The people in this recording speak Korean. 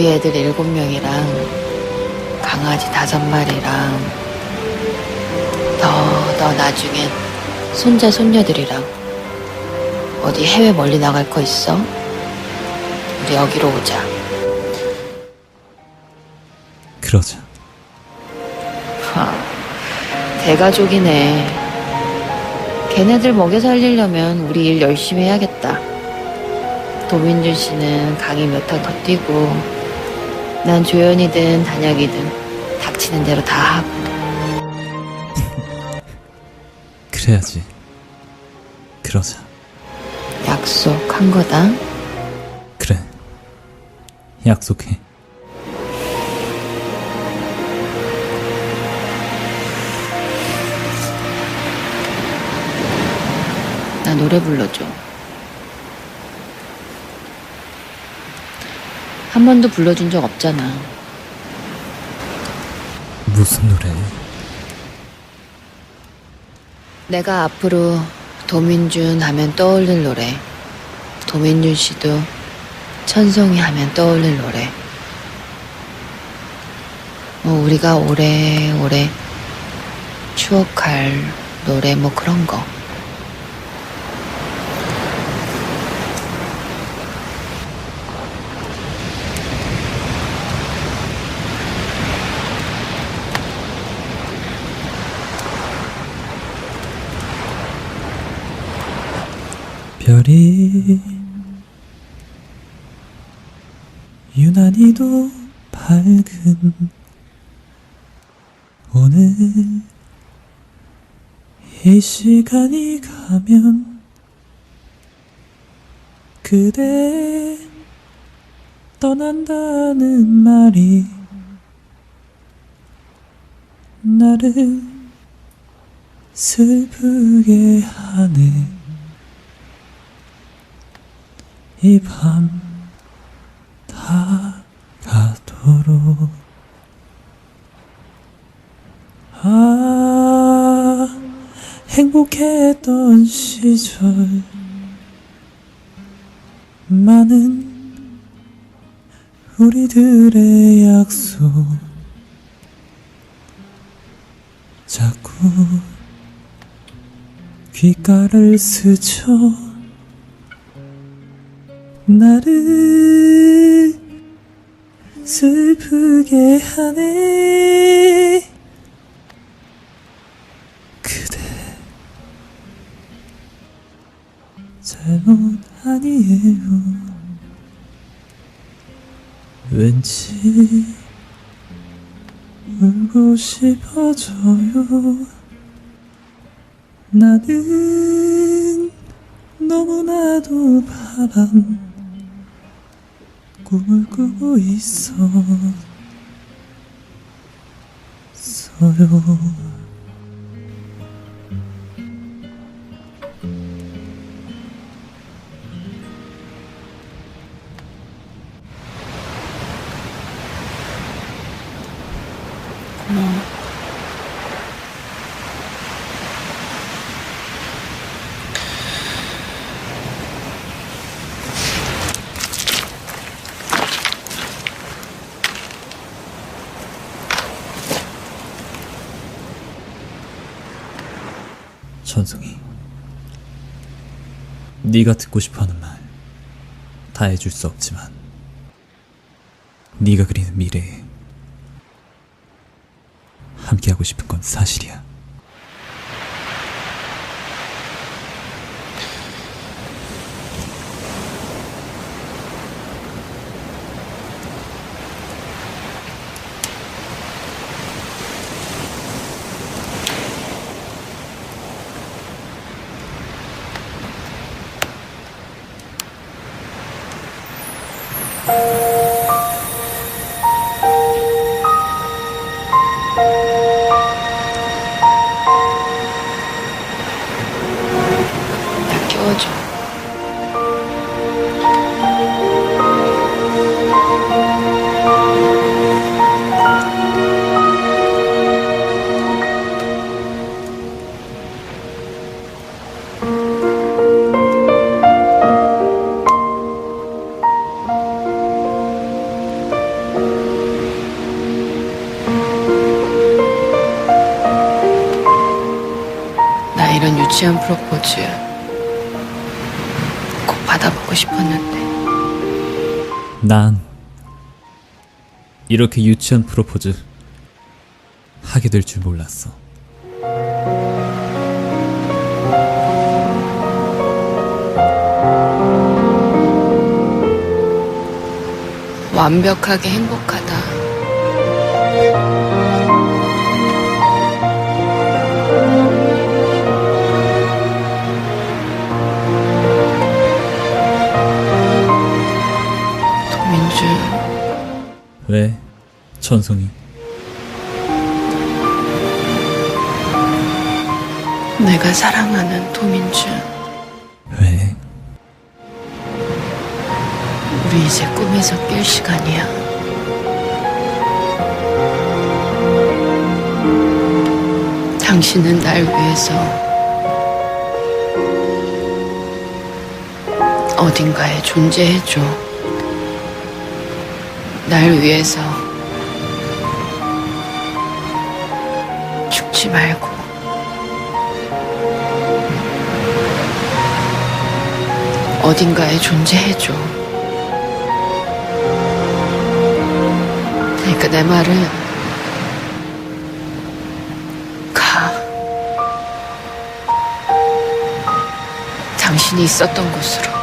우리 애들 일곱 명이랑 강아지 다섯 마리랑 더, 더 나중엔 손자, 손녀들이랑 어디 해외 멀리 나갈 거 있어? 우리 여기로 오자. 그러자. 하, 대가족이네. 걔네들 먹여 살리려면 우리 일 열심히 해야겠다. 도민준 씨는 강의 몇 학 더 뛰고, 난 조연이든 단약이든 닥치는 대로 다 하고. 그래야지. 그러자. 약속한 거다. 그래. 약속해. 나 노래 불러줘. 한 번도 불러준 적 없잖아. 무슨 노래? 내가 앞으로 도민준 하면 떠올릴 노래. 도민준 씨도 천송이 하면 떠올릴 노래. 뭐 우리가 오래오래 추억할 노래 뭐 그런 거. 별이 유난히도 밝은 오늘 이 시간이 가면 그대 떠난다는 말이 나를 슬프게 하네 이 밤 다 가도록. 아 행복했던 시절. 많은 우리들의 약속. 자꾸 귓가를 스쳐 나를 슬프게 하네. 그대 잘못 아니에요. 왠지 울고 싶어져요. 나는 너무나도 바람 꿈을 꾸고 있어. 서요 천승이 네가 듣고 싶어하는 말 다 해줄 수 없지만 네가 그리는 미래에 함께하고 싶은 건 사실이야 나 유치한 프로포즈 꼭 받아보고 싶었는데 난 이렇게 유치한 프로포즈 하게 될 줄 몰랐어. 완벽하게 행복하다. 왜? 천송이. 내가 사랑하는 도민주, 왜? 우리 이제 꿈에서 깰 시간이야. 당신은 날 위해서 어딘가에 존재해줘. 날 위해서 죽지 말고. 어딘가에 존재해줘. 그러니까 내 말은 가. 당신이 있었던 곳으로.